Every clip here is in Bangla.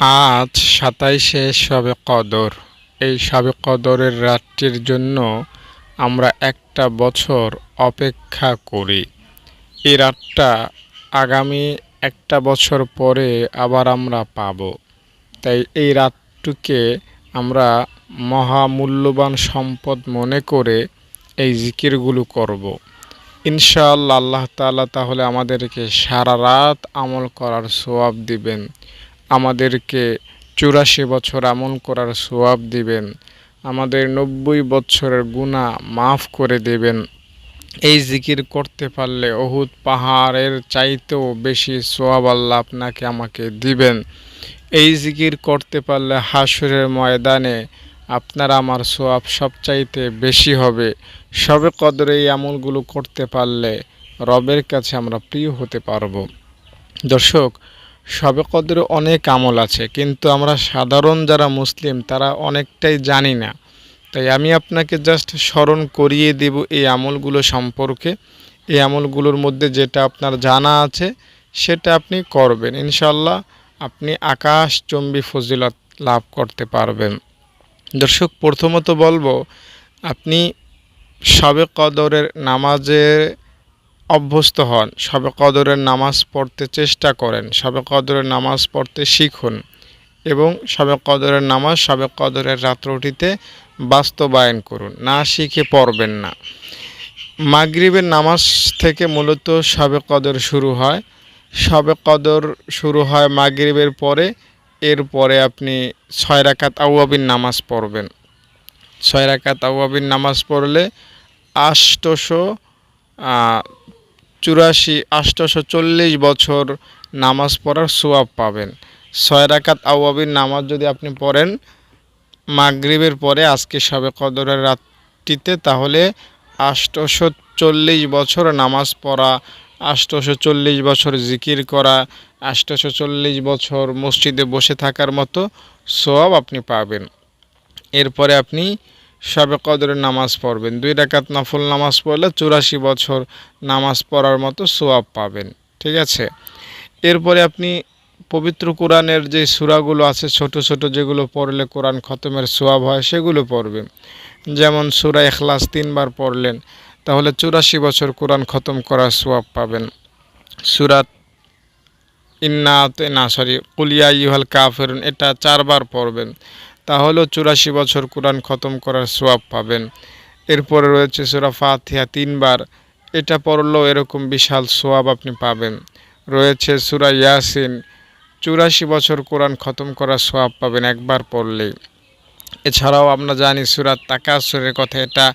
আজ সাতাইশে শবে কদর। এই শবে কদরের রাতটির জন্য আমরা একটা বছর অপেক্ষা করি। এই রাতটা আগামী একটা বছর পরে আবার আমরা পাব। তাই এই রাতটুকে আমরা মহামূল্যবান সম্পদ মনে করে এই জিকিরগুলো করব। ইনশাআল্লাহ আল্লাহ তাআলা তাহলে আমাদেরকে সারা রাত আমল করার সোয়াব দিবেন। আমাদেরকে চুরাশি বছর আমল করার সোয়াব দিবেন। আমাদের নব্বই বছরের গুণা মাফ করে দেবেন। এই জিকির করতে পারলে অহুদ পাহাড়ের চাইতেও বেশি সোয়াব আল্লাহ আপনাকে আমাকে দিবেন। এই জিকির করতে পারলে হাসুরের ময়দানে আপনার আমার সোয়াব সবচাইতে বেশি হবে। সবে কদরে এই আমলগুলো করতে পারলে রবের কাছে আমরা প্রিয় হতে পারব। দর্শক সবে কদরে অনেক আমল আছে, কিন্তু আমরা সাধারণ যারা মুসলিম, তারা অনেকটাই জানি না। তাই আমি আপনাকে জাস্ট স্মরণ করিয়ে দেব এই আমলগুলো সম্পর্কে। এই আমলগুলোর মধ্যে যেটা আপনার জানা আছে, সেটা আপনি করবেন। ইনশাল্লাহ আপনি আকাশ চম্বি ফজিলত লাভ করতে পারবেন। দর্শক, প্রথমত বলব, আপনি সবে কদরের নামাজে অভ্যস্ত হন, সবে কদরের নামাজ পড়তে চেষ্টা করেন, সবে কদরের নামাজ পড়তে শিখুন এবং সবে কদরের নামাজ সবে কদরের রাত্রটিতে বাস্তবায়ন করুন, না শিখে পড়বেন না। মাগরিবের নামাজ থেকে মূলত সবে কদর শুরু হয়, সবে কদর শুরু হয় মাগরিবের পরে, এরপরে আপনি ছয় রাকাত আউয়াবিন নামাজ পড়বেন। ছয় রাকাত আউয়াবিন নামাজ পড়লে আষ্টশো চুরাশি আষ্টশো চল্লিশ বছর নামাজ পড়ার সোয়াব পাবেন। ছয় রাকাত আউয়াবিন নামাজ যদি আপনি পড়েন, মাগরিবের পরে আজকে সবে কদরের রাতটিতে, তাহলে আষ্টশো চল্লিশ বছর নামাজ পড়া আষ্টশো চল্লিশ বছর জিকির করা আষ্টশো চল্লিশ বছর মসজিদে বসে থাকার মতো সোয়াব আপনি পাবেন। এরপরে আপনি সবে কদরের নামাজ পড়বেন। দুই রাকাত নফল নামাজ পড়লে চুরাশি বছর নামাজ পড়ার মতো সোয়াব পাবেন। ঠিক আছে? এরপরে আপনি পবিত্র কোরআনের যে সুরাগুলো আছে, ছোট ছোট যেগুলো পড়লে কোরআন খতমের সোয়াব হয়, সেগুলো পড়বেন। যেমন সুরা এখলাস তিনবার পড়লেন, তাহলে চুরাশি বছর কোরআন খতম করার সোয়াব পাবেন। সুরাত ইন্নাতে, না, সরি কুলিয়া ইহাল কাফেরুন, এটা চারবার পড়বেন। তাহলেও চুরাশি বছর কোরআন খতম করার সোয়াব পাবেন। এরপরে রয়েছে সুরা ফাতিহা তিনবার। এটা পড়লেও এরকম বিশাল সোয়াব আপনি পাবেন। রয়েছে সুরা ইয়াসিন। চুরাশি বছর কোরআন খতম করার সোয়াব পাবেন একবার পড়লেই। এছাড়াও আমরা জানি সুরাত তাকাসুরের কথা, এটা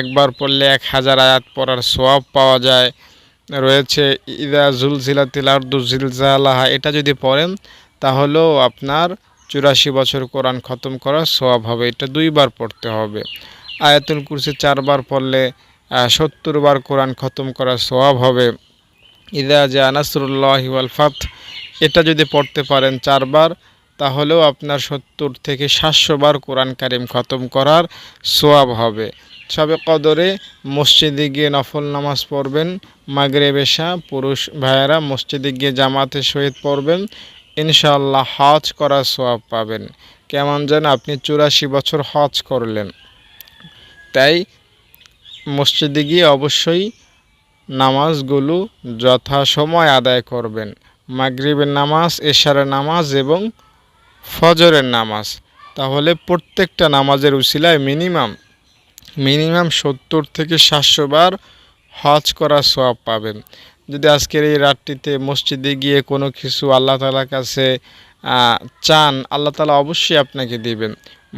একবার পড়লে এক হাজার আয়াত পড়ার সোয়াব পাওয়া যায়। রয়েছে ইদা জুলজিলাতিল আর্দু জিলজালাহা, এটা যদি পড়েন তাহলেও আপনার চুরাশি বছর কোরআন খতম করার সোয়াব হবে। এটা দুইবার পড়তে হবে। আয়াতুল কুরসি চারবার পড়লে সত্তর বার কোরআন খতম করার সোয়াব হবে। ইদা জা নাসরুল্লাহ ওয়াল ফাত। এটা যদি পড়তে পারেন চারবার, তাহলেও আপনার সত্তর থেকে সাতশো বার কোরআন কারিম খতম করার সোয়াব হবে। সবে কদরে মসজিদে গিয়ে নফল নামাজ পড়বেন। মাগরে বেশা পুরুষ ভাইয়েরা মসজিদে গিয়ে জামাতের সহিত পড়বেন। ইনশাল্লাহ হজ করার সোয়াব পাবেন। কেমন যেন আপনি চুরাশি বছর হজ করলেন। তাই মসজিদে গিয়ে অবশ্যই নামাজগুলো যথাসময় আদায় করবেন। মাগরিবের নামাজ, এশারের নামাজ এবং ফজরের নামাজ। তাহলে প্রত্যেকটা নামাজের উসিলায় মিনিমাম মিনিমাম সত্তর থেকে সাতশো বার হজ করার সোয়াব পাবেন। যদি আজকের এই রাতটিতে মসজিদে গিয়ে কোনো কিছু আল্লাহ তালার কাছে চান, আল্লাহ তালা অবশ্যই আপনাকে দিবেন।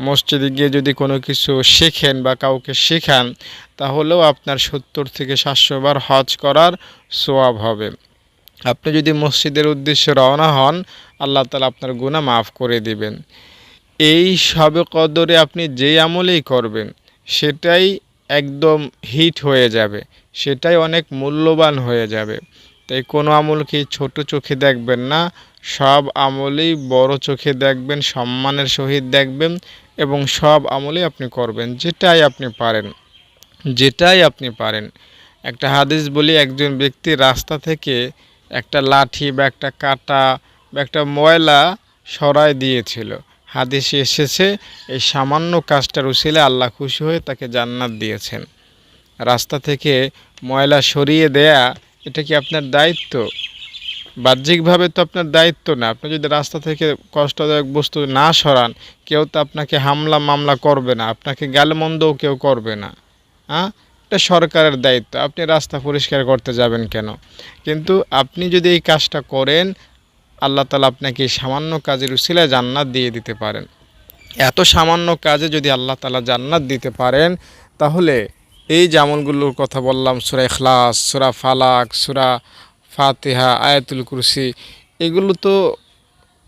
মসজিদে গিয়ে যদি কোনো কিছু শেখেন বা কাউকে শেখান, তাহলেও আপনার সত্তর থেকে সাতশো বার হজ করার সোয়াব হবে। আপনি যদি মসজিদের উদ্দেশ্যে রওনা হন, আল্লাহ তালা আপনার গুণা মাফ করে দিবেন। এই সবে কদরে আপনি যেই আমলেই করবেন, সেটাই একদম হিট হয়ে যাবে। সেটাই অনেক মূল্যবান হয়ে যাবে। তাই কোনো আমলকে ছোট চোখে দেখবেন না, সব আমলেই বড় চোখে দেখবেন, সম্মানের সহিত দেখবেন এবং সব আমলেই আপনি করবেন, যেটাই আপনি পারেন, যেটাই আপনি পারেন। একটা হাদিস বলি, একজন ব্যক্তি রাস্তা থেকে একটা লাঠি বা একটা কাটা বা একটা ময়লা সরায় দিয়েছিল। হাদিসে এসেছে, এই সামান্য কাজটার উসিলে আল্লাহ খুশি হয়ে তাকে জান্নাত দিয়েছেন। রাস্তা থেকে ময়লা সরিয়ে দেয়া, এটা কি আপনার দায়িত্ব? বাহ্যিকভাবে তো আপনার দায়িত্ব না। আপনি যদি রাস্তা থেকে কষ্টদায়ক বস্তু না সরান, কেউ তো আপনাকে হামলা মামলা করবে না। আপনাকে গালমন্দও কেউ করবে না। হ্যাঁ এটা সরকারের দায়িত্ব। আপনি রাস্তা পরিষ্কার করতে যাবেন কেন? কিন্তু আপনি যদি এই কাজটা করেন, আল্লাহ তালা আপনাকে সামান্য কাজের উসিলায় জান্নাত দিয়ে দিতে পারেন। এত সামান্য কাজে যদি আল্লাহ তালা জান্নাত দিতে পারেন, তাহলে এই যে আমলগুলোর কথা বললাম, সুরা ইখলাস, সুরা ফালাক, সুরা ফাতিহা, আয়াতুল কুরসি, এগুলো তো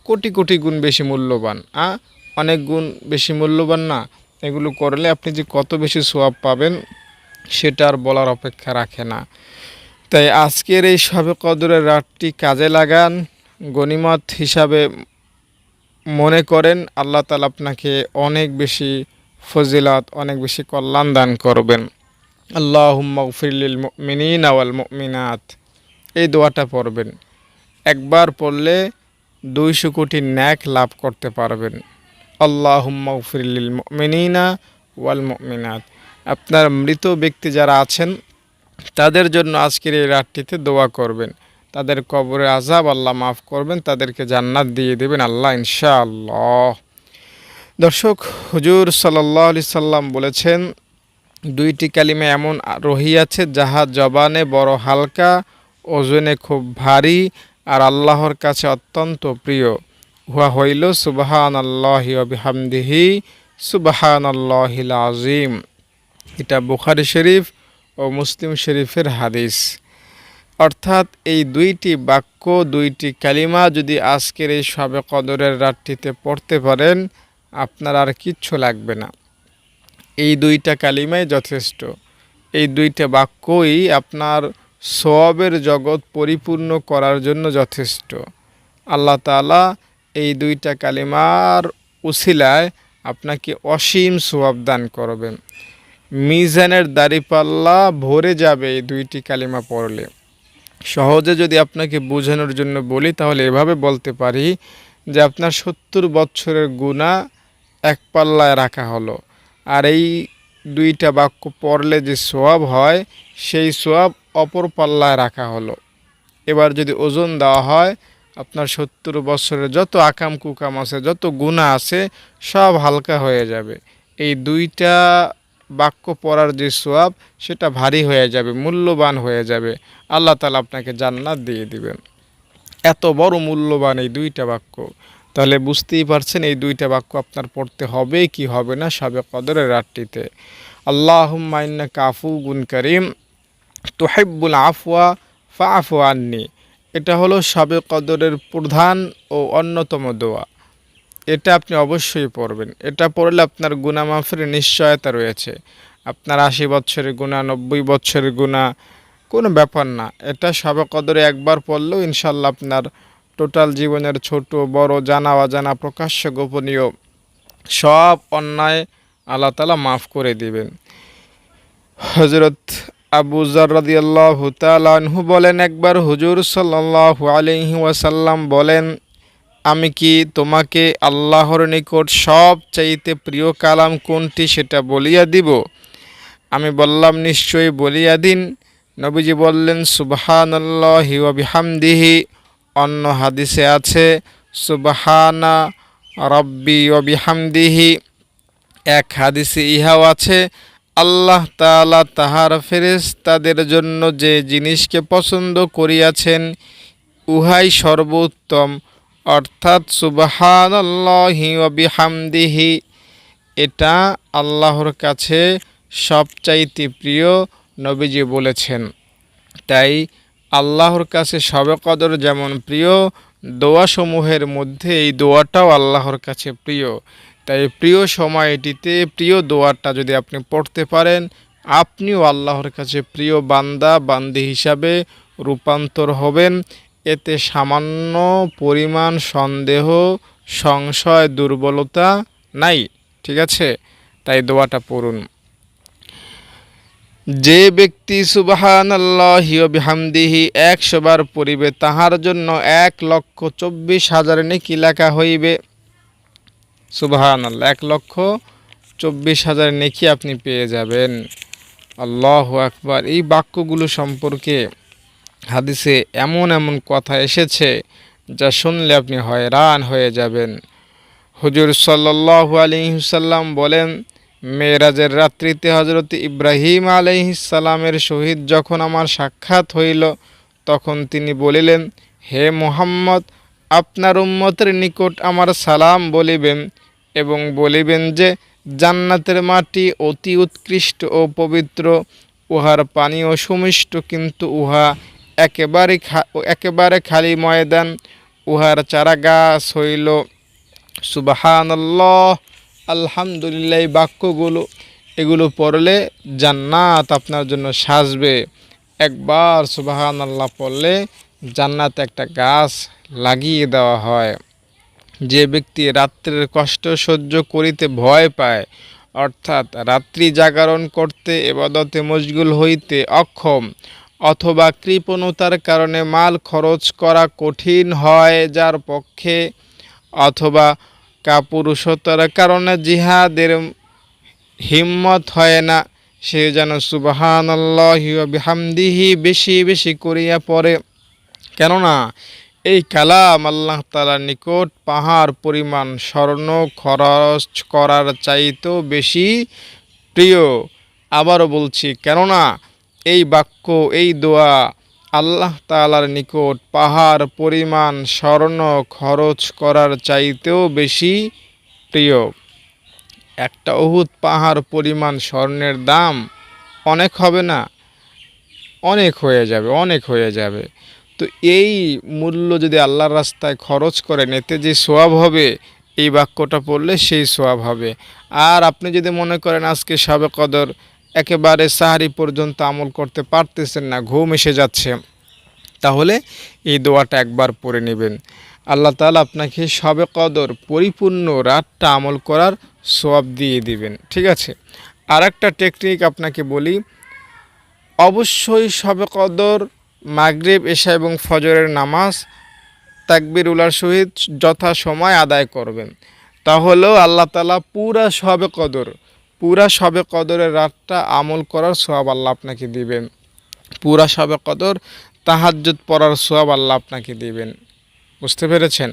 কোটি কোটি গুণ বেশি মূল্যবান। আ? অনেক গুণ বেশি মূল্যবান না? এগুলো করলে আপনি যে কত বেশি সোয়াব পাবেন, সেটা আর বলার অপেক্ষা রাখে না। তাই আজকের এই সবে কদরের রাতটি কাজে লাগান গনিমত হিসাবে মনে করেন, আল্লাহ তালা আপনাকে অনেক বেশি ফজিলত, অনেক বেশি কল্যাণ দান করবেন। আল্লাহ মগফিরলিল মিনিন মিনাত এই দোয়াটা পড়বেন। একবার পড়লে দুইশো কোটি ন্যাক লাভ করতে পারবেন। আল্লাহ মগফিরলিল মিনিনা ওয়াল মিনাত আপনার মৃত ব্যক্তি যারা আছেন, তাদের জন্য আজকের এই রাতটিতে দোয়া করবেন। তাদের কবরে আজাব আল্লাহ মাফ করবেন, তাদেরকে জান্নাত দিয়ে দেবেন আল্লাহ ইনশাআল্লাহ। দর্শক, হুজুর সাল্লাহ আলি সাল্লাম বলেছেন দুইটি কালিমে এমন রহিয়াছে যাহা জবানে বড় হালকা, ওজনে খুব ভারী আর আল্লাহর কাছে অত্যন্ত প্রিয়। হুয়া হইল সুবাহান আল্লাহি অবিহামদিহি সুবাহান আল্লাহিল আজিম এটা বুখারি শরীফ ও মুসলিম শরীফের হাদিস। অর্থাৎ এই দুইটি বাক্য, দুইটি কালিমা যদি আজকের এই সবে কদরের রাতটিতে পড়তে পারেন, আপনার আর কিচ্ছু লাগবে না। এই দুইটা কালিমাই যথেষ্ট। এই দুইটা বাক্যই আপনার সবের জগৎ পরিপূর্ণ করার জন্য যথেষ্ট। আল্লাহ তালা এই দুইটা কালিমার উসিলায় আপনাকে অসীম সোয়াব দান করবেন। মিজানের দাড়িপাল্লা ভরে যাবে এই দুইটি কালিমা পড়লে। সহজে যদি আপনাকে বোঝানোর জন্য বলি, তাহলে এভাবে বলতে পারি যে আপনার সত্তর বছরের গুণা এক পাল্লায় রাখা হলো। আর এই দুইটা বাক্য পড়লে যে সোয়াব হয়, সেই সোয়াব অপর পাল্লায় রাখা হলো। এবার যদি ওজন দেওয়া হয়, আপনার সত্তর বছরের যত আকাম কুকাম আছে, যত গুণা আছে, সব হালকা হয়ে যাবে। এই দুইটা বাক্য পড়ার যে সোয়াব, সেটা ভারী হয়ে যাবে, মূল্যবান হয়ে যাবে। আল্লাহ তালা আপনাকে জান্নাত দিয়ে দিবেন। এত বড় মূল্যবান এই দুইটা বাক্য। তাহলে বুঝতেই পারছেন এই দুইটা বাক্য আপনার পড়তে হবে কি হবে না সাবে কদরের রাতটিতে আল্লাহ মাইন্না কাফু গুন করিম, তোহেব্বুল আফওয়া ফা আফু আননি। এটা হলো সাবে কদরের প্রধান ও অন্যতম দোয়া। এটা আপনি অবশ্যই পড়বেন। এটা পড়লে আপনার গুণামাফের নিশ্চয়তা রয়েছে। আপনার আশি বছরের গুণা নব্বই বছরের গুণা কোনো ব্যাপার না। এটা সবে কদরে একবার পড়লেও ইনশাল্লাহ আপনার টোটাল জীবনের ছোট, বড়, জানা, অজানা, প্রকাশ্য, গোপনীয় সব অন্যায় আল্লাহ তালা মাফ করে দিবেন। হজরত আবু জারদিয়াল্লাহ বলেন একবার, হুজুর সাল্লাহ আলহি ওয়াসাল্লাম বলেন, আমি কি তোমাকে আল্লাহর নিকট সব চাইতে প্রিয় কালাম কোনটি সেটা বলিয়া দিব? আমি বললাম, নিশ্চয়ই বলিয়া দিন। নবীজি বললেন, সুবাহানাল্লাহি ওবিহামদিহি অন্য হাদিসে আছে, সুবাহানা রব্বি ওবিহামদিহি এক হাদিসে ইহাও আছে, আল্লাহ তালা তাহার ফেরেস তাদের জন্য যে জিনিসকে পছন্দ করিয়াছেন, উহাই সর্বোত্তম। অর্থাৎ সুবাহান আল্লাহি বিহামদিহি, এটা আল্লাহর কাছে সবচাইতে প্রিয় নবীজি বলেছেন। তাই আল্লাহর কাছে সবে কদর যেমন প্রিয়, দোয়াসমূহের মধ্যে এই দোয়াটাও আল্লাহর কাছে প্রিয়। তাই প্রিয় সময়টিতে প্রিয় দোয়াটা যদি আপনি পড়তে পারেন, আপনিও আল্লাহর কাছে প্রিয় বান্দা, বান্দি হিসাবে রূপান্তর হবেন। এতে সামান্য পরিমাণ সন্দেহ, সংশয়, দুর্বলতা নাই। ঠিক আছে? তাই দোয়াটা পড়ুন। যে ব্যক্তি সুবাহান বিহামদিহি একশো বার পড়িবে, তাহার জন্য এক লক্ষ চব্বিশ হাজার নেকি লেখা হইবে। সুবাহান আল্লাহ এক লক্ষ চব্বিশ হাজার নেকি আপনি পেয়ে যাবেন। আল্লাহ আকবার। এই বাক্যগুলো সম্পর্কে হাদিসে এমন এমন কথা এসেছে যা শুনলে আপনি হয়রান হয়ে যাবেন। হুজুর সাল্লাহ আলিহাল্লাম বলেন মেয়েরাজের রাত্রিতে হজরত ইব্রাহিম আলাইহিসালামের সহিত যখন আমার সাক্ষাৎ হইল, তখন তিনি বলিলেন, হে মোহাম্মদ, আপনার উম্মতের নিকট আমার সালাম বলিবেন এবং বলিবেন যে, জান্নাতের মাটি অতি উৎকৃষ্ট ও পবিত্র, উহার পানীয় সুমিষ্ট, কিন্তু উহা একেবারে একেবারে খালি ময়দান, উহার চারা গাছ হইল। সুবাহান আলহামদুলিল্লাহ এই বাক্যগুলো, এগুলো পড়লে জান্নাত আপনার জন্য সাজবে। একবার সুবাহান আল্লাহ পড়লে জান্নাত একটা গাছ লাগিয়ে দেওয়া হয়। যে ব্যক্তি রাত্রের কষ্ট সহ্য করিতে ভয় পায়, অর্থাৎ রাত্রি জাগরণ করতে এবাদতে মশগুল হইতে অক্ষম, অথবা কৃপণতার কারণে মাল খরচ করা কঠিন হয় যার পক্ষে, অথবা কাপুরুষতার কারণে জিহাদের হিম্মত হয় না। সে যেন সুবাহান বিহামদিহি বেশি বেশি করিয়া পড়ে। কেননা এই কালাম আল্লাহ তালার নিকট পাহাড়, পরিমাণ, স্বর্ণ খরচ করার চাইতেও বেশি প্রিয়। আবারও বলছি, কেননা এই বাক্য, এই দোয়া আল্লাহ তালার নিকট পাহাড়, পরিমাণ, স্বর্ণ খরচ করার চাইতেও বেশি প্রিয়। একটা অহুত পাহাড়, পরিমাণ স্বর্ণের দাম অনেক হবে না? অনেক হয়ে যাবে, অনেক হয়ে যাবে। তো এই মূল্য যদি আল্লাহর রাস্তায় খরচ করেন এতে যে সোয়াব হবে, এই বাক্যটা পড়লে সেই সোয়াব হবে। আর আপনি যদি মনে করেন আজকে সাবে কদর একেবারে সাহারি পর্যন্ত আমল করতে পারতেছেন না, ঘুম এসে যাচ্ছে। তাহলে এই দোয়াটা একবার পড়ে নেবেন। আল্লাহ তালা আপনাকে সবে কদর পরিপূর্ণ রাতটা আমল করার সোয়াব দিয়ে দিবেন, ঠিক আছে? আর একটা টেকনিক আপনাকে বলি, অবশ্যই সবে কদর মাগরিব, এশা এবং ফজরের নামাজ তাকবির, উলার সহিত যথা সময় আদায় করবেন। তাহলেও আল্লাহ তালা পুরা সবে কদর পুরা সবে কদরের রাতটা আমল করার সোয়াব আল্লাহ আপনাকে দিবেন। পুরা সবে কদর তাহাজ্জুদ পড়ার সোয়াব আল্লাহ আপনাকে দিবেন। বুঝতে পেরেছেন?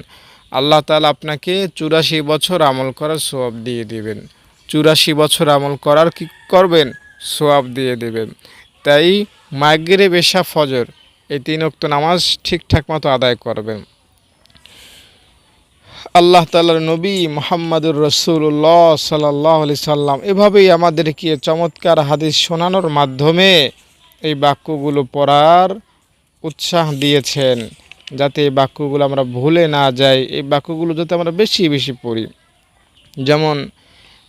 আল্লাহ তালা আপনাকে চুরাশি বছর আমল করার সোয়াব দিয়ে দিবেন। চুরাশি বছর আমল করার কি করবেন? সোয়াব দিয়ে দেবেন। তাই মাগরে বেশা ফজর এই তিন অক্ত নামাজ ঠিকঠাক মতো আদায় করবেন। আল্লাহ তালার নবী মোহাম্মদুর রসুল্লাহ সাল্লাহ আলি সাল্লাম। এভাবেই আমাদেরকে চমৎকার হাদিস শোনানোর মাধ্যমে এই বাক্যগুলো পড়ার উৎসাহ দিয়েছেন, যাতে এই বাক্যগুলো আমরা ভুলে না যাই, এই বাক্যগুলো যাতে আমরা বেশি বেশি পড়ি। যেমন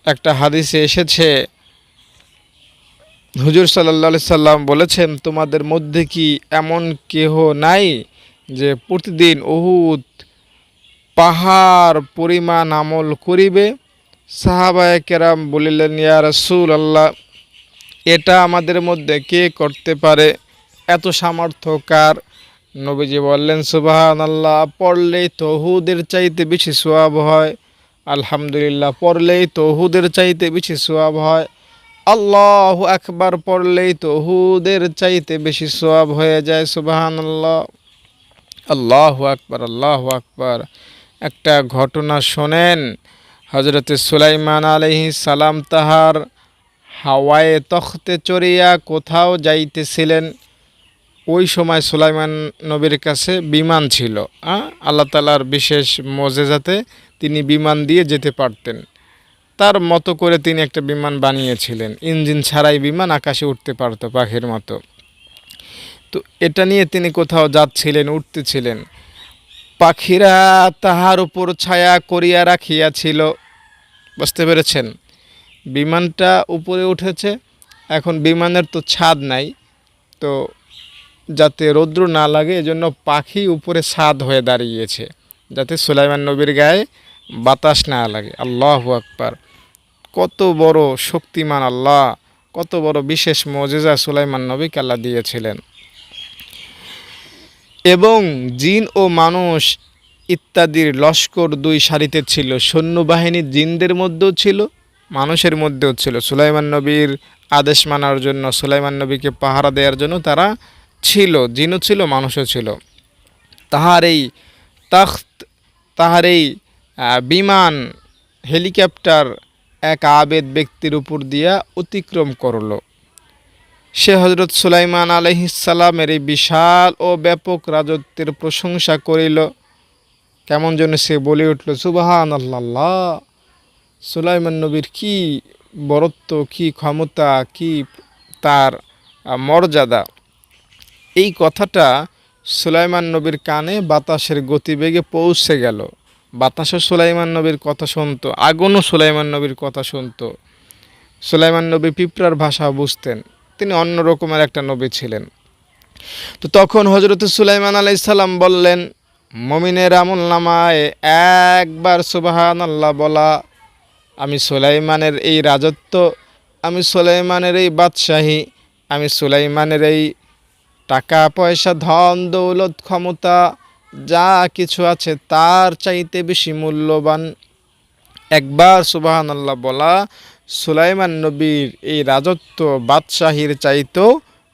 একটা হাদিসে এসেছে, হুজুর সাল্লা সাল্লাম বলেছেন, তোমাদের মধ্যে কি এমন কেহ নাই যে প্রতিদিন অহুত পাহাড় পরিমাণ আমল করিবে। সাহাবায় কেরাম বলিলেন, ইয়া রসুল আল্লাহ এটা আমাদের মধ্যে কে করতে পারে? এত সামর্থ্য কার? নবীজি বললেন সুবাহান আল্লাহ পড়লেই তহুদের চাইতে বেশি সোয়াব হয়। আলহামদুলিল্লাহ, পড়লেই তহুদের চাইতে বেশি সোয়াব হয়। আল্লাহ একবার পড়লেই তহুদের চাইতে বেশি সোয়াব হয়ে যায় সুবাহান আল্লাহ আল্লাহ আকবর আল্লাহ আকবর। একটা ঘটনা শোনেন। হজরত সুলাইমান আলহি সালাম তাহার হাওয়ায়ে তখতে চড়িয়া কোথাও যাইতেছিলেন। ওই সময় সুলাইমান নবীর কাছে বিমান ছিল আল্লাহ তালার বিশেষ মজেজাতে তিনি বিমান দিয়ে যেতে পারতেন। তার মতো করে তিনি একটা বিমান বানিয়েছিলেন। ইঞ্জিন ছাড়াই বিমান আকাশে উঠতে পারত পাখির মতো। তো এটা নিয়ে তিনি কোথাও যাচ্ছিলেন, উঠতেছিলেন। পাখিরা তাহার উপর ছায়া করিয়া রাখিয়াছিল। বুঝতে পেরেছেন? বিমানটা উপরে উঠেছে, এখন বিমানের তো ছাদ নাই, তো যাতে রৌদ্র না লাগে, এজন্য পাখি উপরে ছাদ হয়ে দাঁড়িয়েছে, যাতে সুলাইমান নবীর গায়ে বাতাস না লাগে। আল্লাহ আকবার। কত বড় শক্তিমান আল্লাহ, কত বড় বিশেষ মজেজা সুলাইমান নবীকে আল্লাহ দিয়েছিলেন। এবং জিন ও মানুষ ইত্যাদির লস্কর দুই সারিতে ছিল। সৈন্যবাহিনী জিনদের মধ্যেও ছিল, মানুষের মধ্যেও ছিল। সুলাইমান নবীর আদেশ মানার জন্য, সুলাইমান নবীকে পাহারা দেওয়ার জন্য তারা ছিল, জিনও ছিল, মানুষও ছিল। তাহার এই তখ্ত, তাহার এই বিমান, হেলিকপ্টার এক আবেদ ব্যক্তির উপর দিয়া অতিক্রম করল। সে হজরত সুলাইমান আলহিসাল্লামের এই বিশাল ও ব্যাপক রাজত্বের প্রশংসা করিল। কেমন যেন সে বলে উঠল সুবাহান আল্লাহ সুলাইমান নবীর কি বরত্ব, কি ক্ষমতা, কি তার মর্যাদা? এই কথাটা সুলাইমান নবীর কানে বাতাসের গতিবেগে পৌঁছে গেল। বাতাসও সুলাইমান নবীর কথা শুনতো আগুনও সুলাইমান নবীর কথা শুনতো। সুলাইমান নবী পিঁপড়ার ভাষা বুঝতেন। তিনি অন্য রকমের একটা নবী ছিলেন। তো তখন হজরত সুলাইমান আলাইসাল্লাম বললেন, মমিনের আমল নামায় একবার সুবাহান আল্লাহ বলা, আমি সুলাইমানের এই রাজত্ব, আমি সুলাইমানের এই বাদশাহী, আমি সুলাইমানের এই টাকা, পয়সা, ধন, দৌলত, ক্ষমতা, যা কিছু আছে তার চাইতে বেশি মূল্যবান একবার সুবাহান আল্লাহ বলা সুলাইমান নবীর এই রাজত্ব বাদশাহীর চাইতেও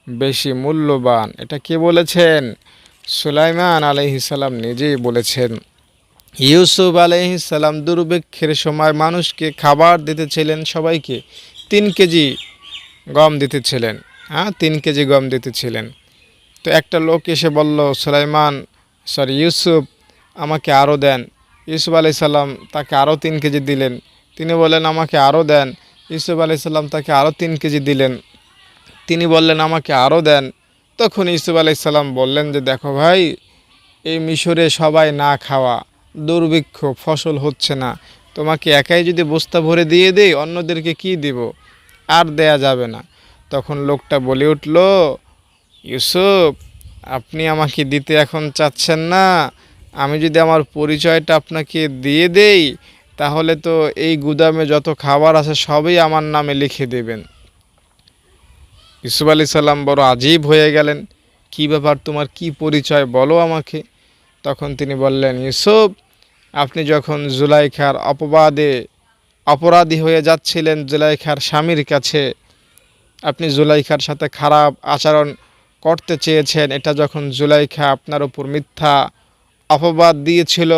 বেশি মূল্যবান। এটা কে বলেছেন? সুলাইমান আলহিসাল্লাম নিজেই বলেছেন। ইউসুফ আলহিসাল্লাম দুর্ভিক্ষের সময় মানুষকে খাবার দিতেছিলেন সবাইকে। তিন কেজি গম দিতেছিলেন। হ্যাঁ তিন কেজি গম দিতেছিলেন। তো একটা লোক এসে বলল, সুলাইমান সরি ইউসুফ আমাকে আরও দেন। ইউসুফ আলি সাল্লাম তাকে আরও তিন কেজি দিলেন। তিনি বললেন, আমাকে আরও দেন। ইউসুফ আলি সাল্লাম তাকে আরও তিন কেজি দিলেন। তিনি বললেন, আমাকে আরও দেন। তখন ইউসুফ আলি সাল্লাম বললেন যে, দেখো ভাই, এই মিশরে সবাই না খাওয়া দুর্ভিক্ষ, ফসল হচ্ছে না। তোমাকে একাই যদি বস্তা ভরে দিয়ে দেই, অন্যদেরকে কি দিব? আর দেয়া যাবে না। তখন লোকটা বলে উঠল, ইউসুফ, আপনি আমাকে দিতে এখন চাচ্ছেন না। আমি যদি আমার পরিচয়টা আপনাকে দিয়ে দেই তাহলে তো এই গুদামে যত খাবার আছে সবই আমার নামে লিখে দেবেন। ইউসুফ আলি সাল্লাম বড় আজীব হয়ে গেলেন। কি ব্যাপার, তোমার কি পরিচয় বলো আমাকে। তখন তিনি বললেন, ইউসুফ, আপনি যখন জুলাইখার অপবাদে অপরাধী হয়ে যাচ্ছিলেন জুলাইখার স্বামীর কাছে, আপনি জুলাইখার সাথে খারাপ আচরণ করতে চেয়েছেন, এটা যখন জুলাইখা আপনার উপর মিথ্যা অপবাদ দিয়েছিল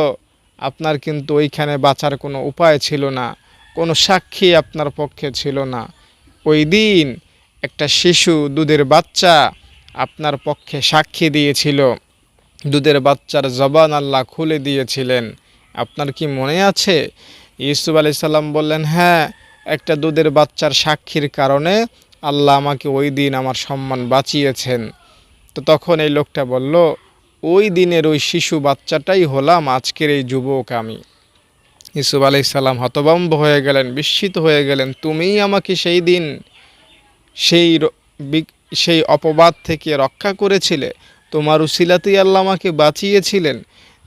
আপনার কিন্তু ওইখানে বাঁচার কোনো উপায় ছিল না, কোনো সাক্ষী আপনার পক্ষে ছিল না। ওই দিন একটা শিশু দুধের বাচ্চা আপনার পক্ষে সাক্ষী দিয়েছিল। দুধের বাচ্চার জবান আল্লাহ খুলে দিয়েছিলেন। আপনার কি মনে আছে? ইউসুফ আলি সাল্লাম বললেন হ্যাঁ একটা দুধের বাচ্চার সাক্ষীর কারণে আল্লাহ আমাকে ওই দিন আমার সম্মান বাঁচিয়েছেন। তো তখন এই লোকটা বলল ওই দিনের ওই শিশু বাচ্চাটাই হলাম আজকের এই যুবক আমি। ইসুফ আলি সাল্লাম হতবম্ব হয়ে গেলেন, বিস্মিত হয়ে গেলেন, তুমিই আমাকে সেই দিন সেই সেই অপবাদ থেকে রক্ষা করেছিলে। তোমার উসিলাতেই আল্লাহ আমাকে বাঁচিয়েছিলেন।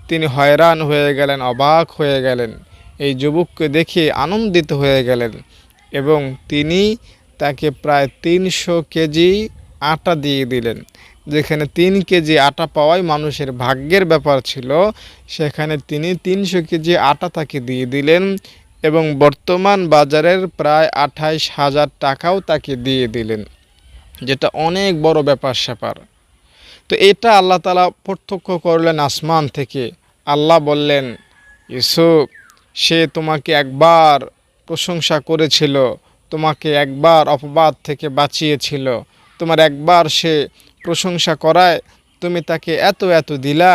তিনি হয়রান হয়ে গেলেন, অবাক হয়ে গেলেন, এই যুবককে দেখে আনন্দিত হয়ে গেলেন এবং তিনি তাকে প্রায় তিনশো কেজি আটা দিয়ে দিলেন। যেখানে তিন কেজি আটা পাওয়াই মানুষের ভাগ্যের ব্যাপার ছিল, সেখানে তিনি তিনশো কেজি আটা তাকে দিয়ে দিলেন এবং বর্তমান বাজারের প্রায় আঠাইশ হাজার টাকাও তাকে দিয়ে দিলেন, যেটা অনেক বড় ব্যাপার স্যাপার। তো এটা আল্লাহ তালা প্রত্যক্ষ করলেন আসমান থেকে। আল্লাহ বললেন, ইউসুফ, সে তোমাকে একবার প্রশংসা করেছিল, তোমাকে একবার অপবাদ থেকে বাঁচিয়েছিল, তোমার একবার সে প্রশংসা করায়, তুমি তাকে এত এত দিলা।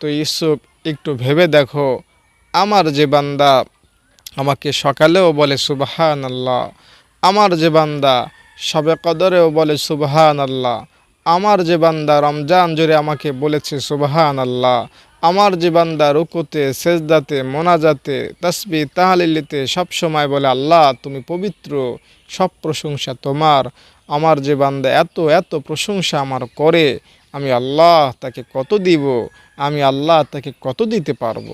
তো ইউসুফ, একটু ভেবে দেখো, আমার যে বান্দা আমাকে সকালেও বলে সুবাহান আল্লাহ আমার যে বান্দা সবে কদরেও বলে সুবাহান আল্লাহ আমার যে বান্দা রমজান জুড়ে আমাকে বলেছে সুবাহান আল্লাহ আমার যে বান্দা রুকুতে, সেজদাতে, মোনাজাতে তসবি তাহালিলিতে সব সময় বলে, আল্লাহ তুমি পবিত্র, সব প্রশংসা তোমার। আমার যে বান্দা এত এত প্রশংসা আমার করে, আমি আল্লাহ তাকে কত দিব? আমি আল্লাহ তাকে কত দিতে পারব?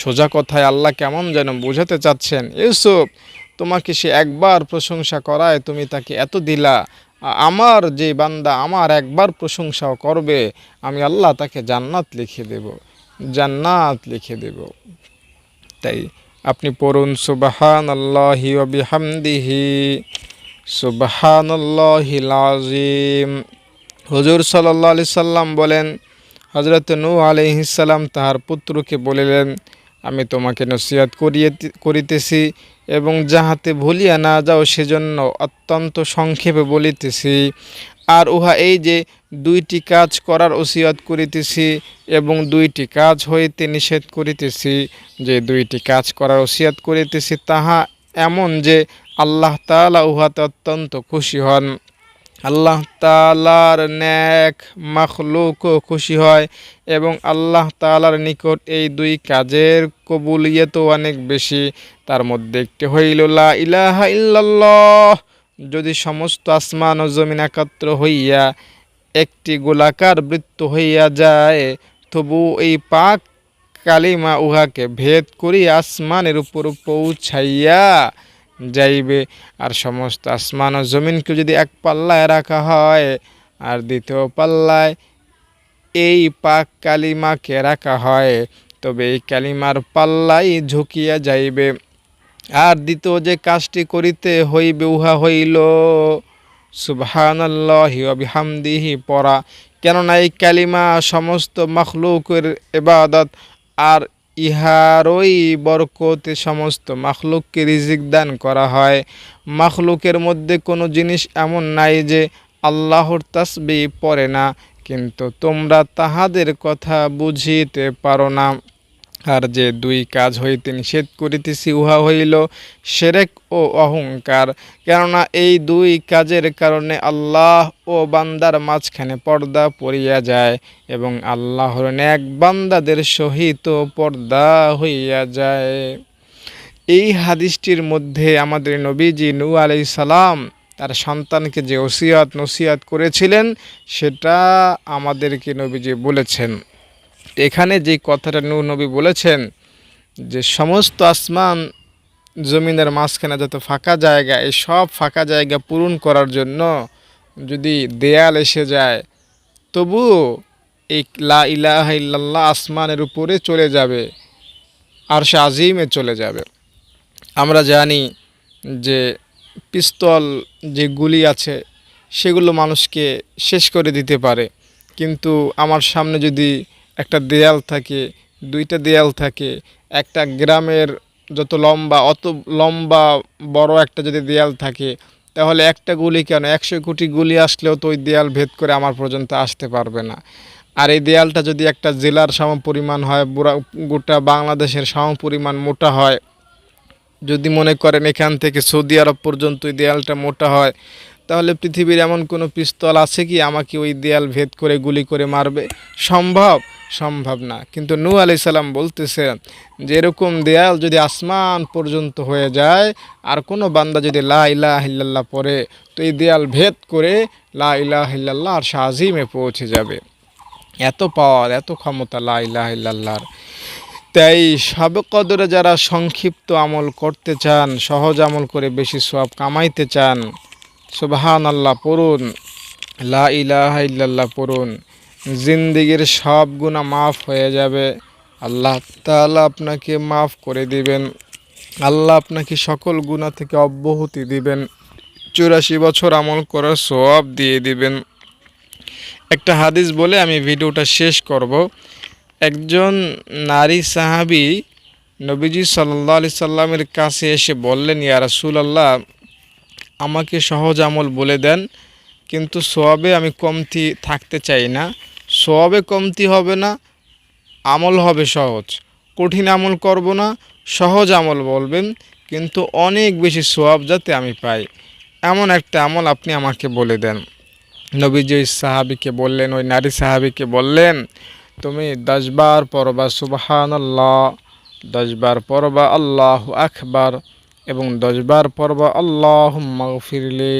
সোজা কথায় আল্লাহ কেমন যেন বোঝাতে চাচ্ছেন, ইউসুফ, তোমাকে সে একবার প্রশংসা করায় তুমি তাকে এত দিলা। আমার যে বান্দা আমার একবার প্রশংসাও করবে, আমি আল্লাহ তাকে জান্নাত লিখে দেব, জান্নাত লিখে দেব। তাই আপনি পড়ুন সুবাহান আল্লাহি বিহামদিহি। সুবাহান আল্লাহিল আজিম হুজুর সাল্লাহ আলি সাল্লাম বলেন হজরত নূ আলহিসাল্লাম তাহার পুত্রকে বলিলেন, আমি তোমাকে নসিহত করিয়ে করিতেছি এবং যাহাতে ভুলিয়া না যাও সেজন্য অত্যন্ত সংক্ষেপে বলিতেছি। আর উহা এই যে দুইটি কাজ করার ওসিয়ত করিতেছি এবং দুইটি কাজ হইতে নিষেধ করিতেছি, যে দুইটি কাজ করার ওসিয়ত করিতেছি তাহা এমন যে আল্লাহ তাআলা উহাতে অত্যন্ত খুশি হন। আল্লাহ তালার ন্যাক মাখলুকও খুশি হয় এবং আল্লাহ তালার নিকট এই দুই কাজের কবুলিয়ত অনেক বেশি। তার মধ্যে একটি হইল, লা ইলাহা ইল্লাল্লাহ যদি সমস্ত আসমান ও জমিন একাত্র হইয়া একটি গোলাকার বৃত্ত হইয়া যায়, তবু এই পাক কালিমা উহাকে ভেদ করি আসমানের উপর পৌঁছাইয়া যাইবে। আর সমস্ত আসমান ও জমিনকে যদি এক পাল্লায় রাখা হয়, আর দ্বিতীয় পাল্লায় এই পাক কালিমাকে রাখা হয়, তবে এই কালিমার পাল্লাই ঝুঁকিয়া যাইবে। আর দ্বিতীয় যে কাজটি করিতে হইবে, উহা হইল সুবহানাল্লাহি ওয়া বিহামদিহি পড়া। কেননা এই কালিমা সমস্ত মখলুকের ইবাদত, আর ইহারই বরকতে সমস্ত মাখলুককে রিজিক দান করা হয়। মাখলুকের মধ্যে কোনো জিনিস এমন নাই যে আল্লাহর তাসবি পড়ে না, কিন্তু তোমরা তাহাদের কথা বুঝিতে পারো না। আর যে দুই কাজ হইতে নিষেধ করিতেছি, উহা হইল সেরেক ও অহংকার। কেননা এই দুই কাজের কারণে আল্লাহ ও বান্দার মাঝখানে পর্দা পড়িয়া যায় এবং আল্লাহর এক বান্দাদের সহিত পর্দা হইয়া যায়। এই হাদিসটির মধ্যে আমাদের নবীজি নু আলাই সালাম তার সন্তানকে যে ওসিয়াত নসিয়াত করেছিলেন, সেটা আমাদেরকে নবীজি বলেছেন। এখানে যে কথাটা নূ নবী বলেছেন যে সমস্ত আসমান জমিনের মাঝখানে যত ফাঁকা জায়গা, এই সব ফাঁকা জায়গা পূরণ করার জন্য যদি দেয়াল এসে যায় তবু এই লা ইলাহা ইল্লাল্লাহ আসমানের উপরে চলে যাবে আর সে আজিমে চলে যাবে। আমরা জানি যে পিস্তল যে গুলি আছে, সেগুলো মানুষকে শেষ করে দিতে পারে। কিন্তু আমার সামনে যদি একটা দেয়াল থাকে, দুইটা দেয়াল থাকে, একটা গ্রামের যত লম্বা, অত লম্বা, বড় একটা যদি দেয়াল থাকে, তাহলে একটা গুলি কেন? একশো কোটি গুলি আসলেও তো ওই দেয়াল ভেদ করে আমার পর্যন্ত আসতে পারবে না। আর এই দেয়ালটা যদি একটা জেলার সম পরিমাণ হয় বুড়া গোটা বাংলাদেশের সম পরিমাণ মোটা হয়, যদি মনে করেন এখান থেকে সৌদি আরব পর্যন্ত ওই দেয়ালটা মোটা হয় তাহলে পৃথিবীর এমন কোনো পিস্তল আছে কি আমাকে ওই দেয়াল ভেদ করে গুলি করে মারবে? সম্ভব সম্ভব না। কিন্তু নূ আলি সাল্লাম বলতেছে যে এরকম দেয়াল যদি আসমান পর্যন্ত হয়ে যায়, আর কোনো বান্দা যদি লা ইলাহ ইল্লাল্লাহ পড়ে, তো এই দেয়াল ভেদ করে লা ইলাহ ইল্লাল্লাহ আর শাহিমে পৌঁছে যাবে। এত পাওয়ার, এত ক্ষমতা লা ইলাহ ইল্লাল্লাহর। তাই সব কদরে যারা সংক্ষিপ্ত আমল করতে চান, সহজ আমল করে বেশি সব কামাইতে চান সুবাহান আল্লাহ পড়ুন। লা ইলাহা ইল্লাল্লাহ পড়ুন। জিন্দিগির সব গুণা মাফ হয়ে যাবে। আল্লাহ তাআলা আপনাকে মাফ করে দিবেন। আল্লাহ আপনাকে সকল গুণা থেকে অব্যাহতি দিবেন। চুরাশি বছর আমল করার সব দিয়ে দিবেন। একটা হাদিস বলে আমি ভিডিওটা শেষ করব। একজন নারী সাহাবি নবীজি সাল্লা আলি সাল্লামের কাছে এসে বললেন, ইয়া রাসূলুল্লাহ আমাকে সহজ আমল বলে দেন, কিন্তু সোয়াবে আমি কমতি থাকতে চাই না। সোয়াবে কমতি হবে না, আমল হবে সহজ। কঠিন আমল করব না, সহজ আমল বলবেন, কিন্তু অনেক বেশি সোয়াব যাতে আমি পাই। এমন একটা আমল আপনি আমাকে বলে দেন। নবীজি সাহাবিকে বললেন, ওই নারী সাহাবিকে বললেন, তুমি দশবার পড়বা সুবাহান আল্লাহ দশবার পড়বা আল্লাহ আকবার এবং দশবার পড়বা আল্লাহ মাগফিরলি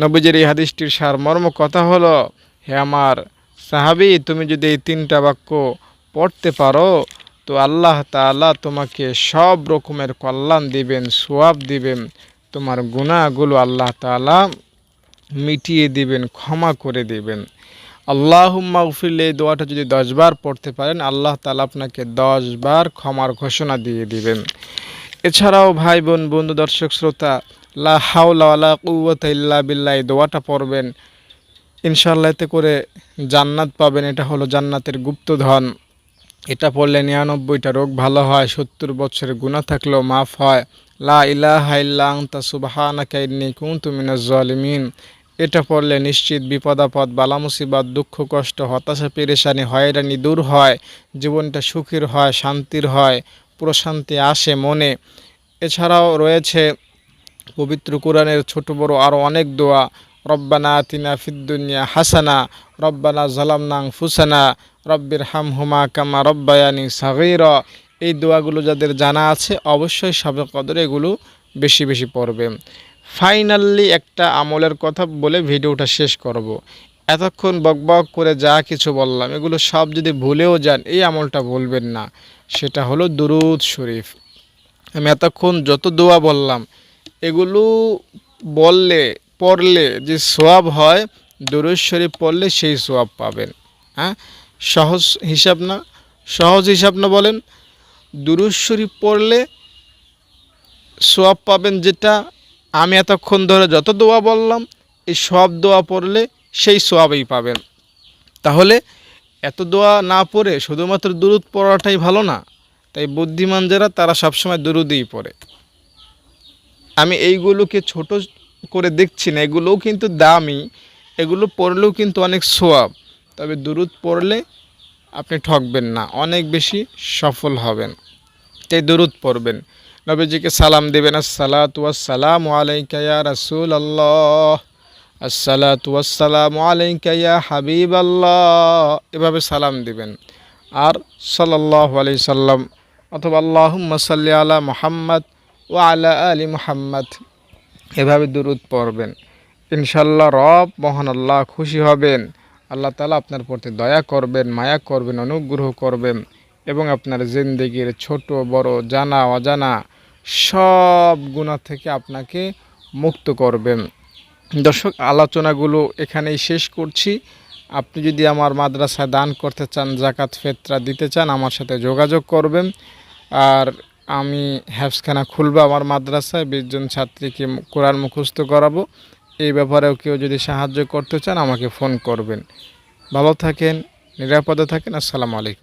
নবীজির এই হাদিসটির সারমর্ম কথা হলো, হে আমার সাহাবি, তুমি যদি এই তিনটা বাক্য পড়তে পারো, তো আল্লাহ তাআলা তোমাকে সব রকমের কল্যাণ দিবেন, সোয়াব দিবেন, তোমার গুণাগুলো আল্লাহ তাআলা মিটিয়ে দিবেন, ক্ষমা করে দিবেন। আল্লাহুম্মা উফিরলে এই দোয়াটা যদি দশবার পড়তে পারেন, আল্লাহ তাআলা আপনাকে দশবার ক্ষমার ঘোষণা দিয়ে দিবেন। এছাড়াও ভাই বোন বন্ধু, দর্শক, শ্রোতা, লা হাওলা কুওয়াতা ইল্লা দোয়াটা পড়বেন। ইনশাআল্লাহ এতে করে জান্নাত পাবেন। এটা হলো জান্নাতের গুপ্তধন। এটা পড়লে নিরানব্বইটা রোগ ভালো হয়, সত্তর বছরের গুণা থাকলেও মাফ হয়। লা ইলাহা ইল্লা আনতা, সুবহানাকা ইন্নী কুনতু মিনাজ জালিমিন। এটা পড়লে নিশ্চিত বিপদ আপদ বালা মুসিবত দুঃখ, কষ্ট, হতাশা, পেরেশানি, হয়রানি দূর হয়। জীবনটা সুখের হয়, শান্তির হয়। প্রশান্তি আসে মনে। এছাড়াও রয়েছে পবিত্র কোরআনের ছোট বড় আরও অনেক দোয়া। রব্বানা আতিনা ফিদ্দুনিয়া হাসানা, রব্বানা জালামনাং ফুসানা রব্বির হাম হুমা কামা রব্বায়ানি সাগির। এই দোয়াগুলো যাদের জানা আছে, অবশ্যই সবে কদর এগুলো বেশি বেশি পড়বে। ফাইনালি একটা আমলের কথা বলে ভিডিওটা শেষ করব। এতক্ষণ বকবক করে যা কিছু বললাম, এগুলো সব যদি ভুলেও যান, এই আমলটা বলবেন না। সেটা হলো দুরুদ শরীফ। আমি এতক্ষণ যত দোয়া বললাম, এগুলো বললে, পড়লে যে সোয়াব হয়, দুরুদ শরীফ পড়লে সেই সোয়াব পাবেন। হ্যাঁ? সহজ হিসাব না, সহজ হিসাব না বলেন। দুরুদ শরীফ পড়লে সোয়াব পাবেন যেটা, আমি এতক্ষণ ধরে যত দোয়া বললাম, এই সব দোয়া পড়লে সেই সোয়াবেই পাবেন। তাহলে এত দোয়া না পড়ে শুধুমাত্র দুরুদ পড়াটাই ভালো না, তাই বুদ্ধিমান যারা, তারা সবসময় দুরুদেই পড়ে। আমি এইগুলোকে ছোট করে দেখছি না, এগুলোও কিন্তু দামি, এগুলো পড়লেও কিন্তু অনেক সোয়াব। তবে দুরুদ পড়লে আপনি ঠকবেন না, অনেক বেশি সফল হবেন। তাই দুরুদ পড়বেন। নবীজিকে সালাম দেবেন, আসসালাতু আসসালাম আলাইকা রাসূল আল্লাহ আসসালাতু আসসালামু আলাইকা হাবিব আল্লাহ এভাবে সালাম দিবেন। আর সাল্লাল্লাহু আলাইহি সাল্লাম, অথবা আল্লাহুম্মা সাল্লি আলা মোহাম্মদ ওয়া আলা আলি মুহাম্মদ, এভাবে দুরুদ পড়বেন। ইনশাল্লাহ রব মহান আল্লাহ খুশি হবেন। আল্লাহ তালা আপনার প্রতি দয়া করবেন, মায়া করবেন, অনুগ্রহ করবেন এবং আপনার জিন্দগির ছোট, বড়, জানা, অজানা সব গুণা থেকে আপনাকে মুক্ত করবেন। দর্শক, আলোচনাগুলো এখানেই শেষ করছি। আপনি যদি আমার মাদ্রাসায় দান করতে চান, জাকাত, ফেতরা দিতে চান, আমার সাথে যোগাযোগ করবেন। আর আমি হ্যাফসখানা খুলবো আমার মাদ্রাসায়, বিশজন ছাত্রীকে কোরআন মুখস্থ করাবো। এই ব্যাপারেও কেউ যদি সাহায্য করতে চান, আমাকে ফোন করবেন। ভালো থাকেন, নিরাপদে থাকেন। আসসালামু আলাইকুম।